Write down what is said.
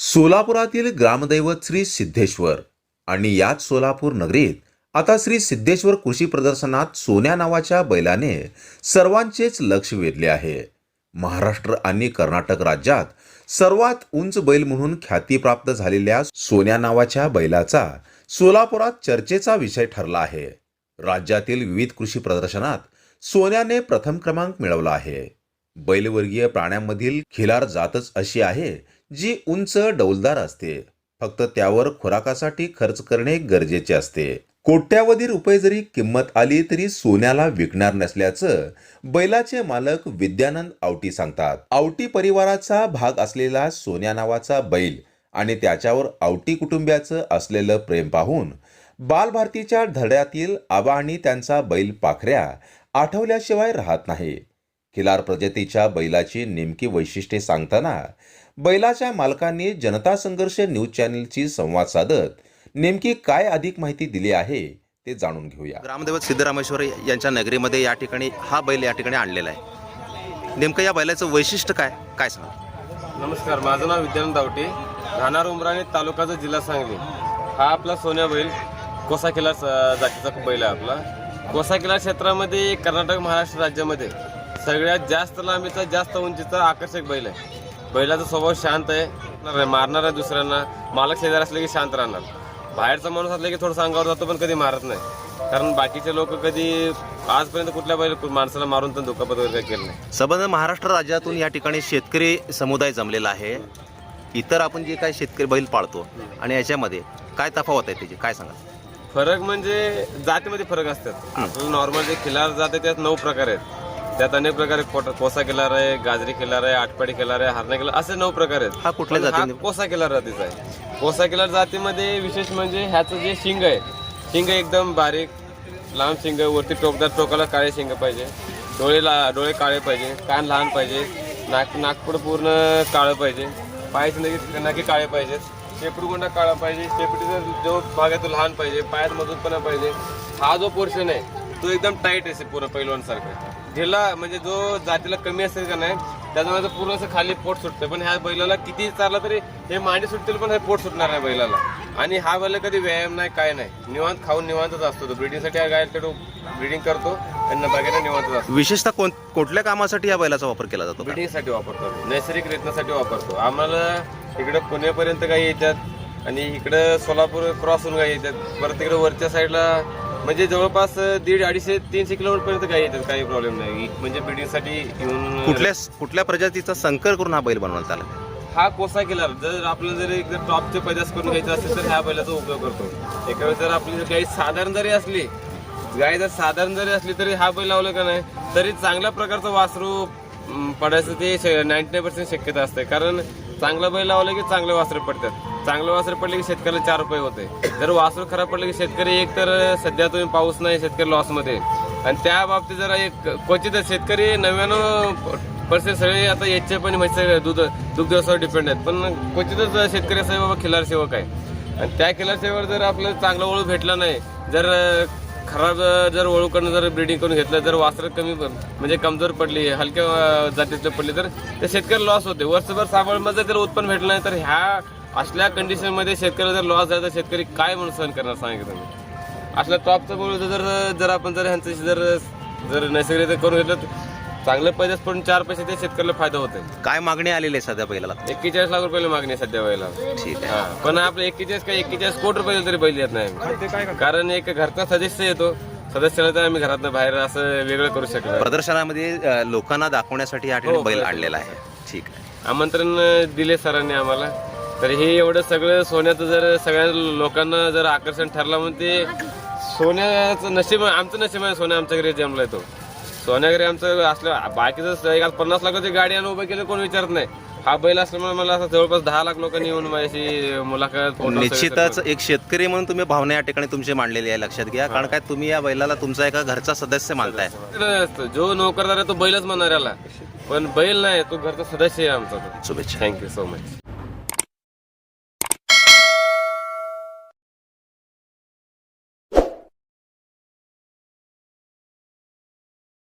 सोलापुरातील ग्रामदैवत श्री सिद्धेश्वर आणि याच सोलापूर नगरीत आता श्री सिद्धेश्वर कृषी प्रदर्शनात सोन्या नावाच्या बैलाने सर्वांचेच लक्ष वेधले आहे. महाराष्ट्र आणि कर्नाटक राज्यात सर्वात उंच बैल म्हणून ख्यातीप्राप्त झालेल्या सोन्या नावाच्या बैलाचा सोलापुरात चर्चेचा विषय ठरला आहे. राज्यातील विविध कृषी प्रदर्शनात सोन्याने प्रथम क्रमांक मिळवला आहे. बैलवर्गीय प्राण्यांमधील खिलार जातच अशी आहे जी उंच डौलदार असते फक्त त्यावर खुराकासाठी खर्च करणे गरजेचे असते. कोट्यावधी रुपये जरी किंमत आली तरी सोन्याला विकणार नसल्याचं बैलाचे मालक विद्यानंद आवटी सांगतात. आवटी परिवाराचा भाग असलेला सोन्या नावाचा बैल आणि त्याच्यावर आवटी कुटुंबियाचं असलेलं प्रेम पाहून बालभारतीच्या धड्यातील आबा आणि त्यांचा बैल पाखऱ्या आठवल्याशिवाय राहत नाही. खिलार प्रजातीच्या बैलाची नेमकी वैशिष्ट्ये सांगताना बैलाच्या मालकांनी जनता संघर्ष न्यूज चॅनलशी संवाद साधत नेमकी काय अधिक माहिती दिली आहे ते जाणून घेऊया. ग्रामदेवत सिद्धरामेश्वर यांच्या नगरीमध्ये या ठिकाणी हा बैल या ठिकाणी आणलेला आहे. नेमकं या बैलाचं वैशिष्ट्य काय? काय सांगा नमस्कार माझं नाव विद्यानंद दावटे. राहणार उमराणे तालुक्याचा जिल्हा सांगली. हा आपला सोन्या बैल. कोसा किल्ला स- जातीचा बैल आहे आपला. कोसा किल्ला क्षेत्रामध्ये कर्नाटक महाराष्ट्र राज्यामध्ये सगळ्यात जास्त लांबीचा जास्त उंचीचा आकर्षक बैल आहे. बैलाचा स्वभाव शांत आहे. मारणार आहे दुसऱ्यांना मालक शेजारी असले की शांत राहणार. बाहेरचा माणूस असला की थोडं अंगावर जातो पण कधी मारत नाही. कारण बाकीचे लोक कधी आजपर्यंत कुठल्या बैल माणसाला मारून तर दुखापत वगैरे केलं नाही. संबंध महाराष्ट्र राज्यातून या ठिकाणी शेतकरी समुदाय जमलेला आहे. इतर आपण जे काही शेतकरी बैल पाळतो आणि याच्यामध्ये काय तफावत आहे त्याची? काय सांगा फरक म्हणजे जातीमध्ये फरक असतात. नॉर्मल जे खिलार जात त्यात नऊ प्रकार आहेत. त्यात अनेक प्रकार कोसा किल्लार आहे गाजरी किल्लार आहे आटपाडी किल्लार आहे हरणा किल्लार असे नऊ प्रकार आहेत. हा कुठल्या पण जातीने? कोसा किल्लार जातीचा आहे. कोसा किल्लार जातीमध्ये विशेष म्हणजे ह्याचं जे शिंग आहे शिंग एकदम बारीक लांब शिंग वरती टोकदार टोकाला काळे शिंग पाहिजे. डोळे ला डोळे काळे पाहिजे कान लहान पाहिजे नाक नागपूड पूर्ण काळं पाहिजे. पायाचे नक्की नाकी काळे पाहिजेत शेपडूगोंडा काळा पाहिजे शेपटीचा जो भाग आहे तो लहान पाहिजे पायात मजबूतपणा पाहिजे हा जो पोर्शन आहे तो एकदम टाईट आहे पूर्ण पैलवानसारखा ढिला म्हणजे जो जातीला कमी असेल का नाही त्याच्यामुळे तो पूर्ण असं खाली पोट सुटतं पण ह्या बैलाला किती चालला तरी हे मांडी सुटतील पण हे पोट सुटणार नाही बैलाला. आणि हा बैल कधी व्यायाम नाही काय नाही. निवांत खाऊन निवांतच असतो तो. ब्रिडिंगसाठी हा गाय तो ब्रिडिंग करतो. आणि बागेला निवांतच असतो. विशेषतः कोण कुठल्या कामासाठी या बैलाचा वापर केला जातो? ब्रिडिंगसाठी वापरतो नैसर्गिक रेतनासाठी वापरतो. आम्हाला इकडे पुण्यापर्यंत गाई येतात आणि इकडं सोलापूर क्रॉस होऊन गाई येतात. परत तिकडे वरच्या साईडला म्हणजे जवळपास दीड अडीचशे तीनशे किलोमीटर पर्यंत गाई येतात काही प्रॉब्लेम नाही. म्हणजे ब्रिडिंगसाठी येऊन कुठल्या कुठल्या प्रजातीचा संकर करून हा बैल बनवण्यात आला? हा कोसा किल्लार जर आपल्याला जर एकदम टॉपचे पैदास करून घ्यायचं असेल तर ह्या बैलाचा उपयोग करतो. एका वेळेस जर आपली जर साधारण जरी असली गाय जर साधारण जरी असली तरी हा बैल लावलं का नाही? तरी चांगल्या प्रकारचं वासरू पडायचं ते नाईन्टी नाईन पर्सेंट शक्यता असते. कारण चांगला बैल लावलं की चांगले वासरे पडतात. चांगलं वासर पडले की शेतकऱ्याला चार रुपये होते. जर वासरू खराब पडले की शेतकरी एक तर सध्या तुम्ही पाऊस नाही शेतकरी लॉसमध्ये आणि त्या बाबतीत जरा एक क्वचितच शेतकरी नव्याण्णव पर्सेंट सगळे आता याचे पण म्हणजे दूध दुग्ध व्यवसायावर डिपेंड आहेत. पण क्वचितच शेतकरी असं बाबा खिलार सेवक आहे. आणि त्या खिलार जर आपल्याला चांगला वळू भेटला नाही जर खराब जर वळू जर ब्रिडिंग करून घेतलं जर वासरं कमी म्हणजे कमजोर पडली हलक्या जातीतलं पडली तर ते शेतकरी लॉस होते. वर्षभर साबळमध्ये जर उत्पन्न भेटलं नाही तर ह्या असल्या कंडिशनमध्ये शेतकऱ्याला जर लॉस झाला तर शेतकरी काय म्हणून सहन करणार? सांगितलं तुम्ही. असल्या टॉपचं बोलू जर जर आपण जर ह्यांचं जर जर नैसर्गिक करून घेतलं चांगले पैसे पडून चार पैसे ते शेतकऱ्याला फायदा होते काय मागणी आलेली आहे सध्या बैलाला? एक्केचाळीस लाख रुपयाला मागणी आहे सध्या वेळेला ठीक आहे. हा, पण आपलं एक्केचाळीस काय एक्केचाळीस कोटी रुपये तरी बैल येत नाही. कारण एक घरचा सदस्य येतो. सदस्याला तर आम्ही घरात बाहेर असं वेगळं करू शकत. प्रदर्शनामध्ये लोकांना दाखवण्यासाठी हा हो, बैल. आणलेला आहे. ठीक आहे. आमंत्रण दिले सरांनी आम्हाला. तर हे एवढं सगळं सोन्याचं जर सगळ्या लोकांना जर आकर्षण ठरलं म्हणून ते सोन्याचं नशीब आमचं नशीब आहे सोन्या आमच्या घरी जमलाय तो. सोन्या घरी आमचं असलं बाकीचं एक पन्नास लाखाची गाडी आणून उभं केलं कोण विचारत नाही. हा बैल असल्यामुळे मला असं जवळपास दहा लाख लोकांनी येऊन माझ्याशी मुलाखत निश्चितच. एक शेतकरी म्हणून तुम्ही भावना या ठिकाणी तुमची मांडलेली आहे लक्षात घ्या. कारण काय तुम्ही या बैलाला तुमचा एका घरचा सदस्य मानताय. जो नोकरदार आहे तो बैलच म्हणणार याला. पण बैल नाही तो घरचा सदस्य आहे आमचा. शुभेच्छा. Thank you so much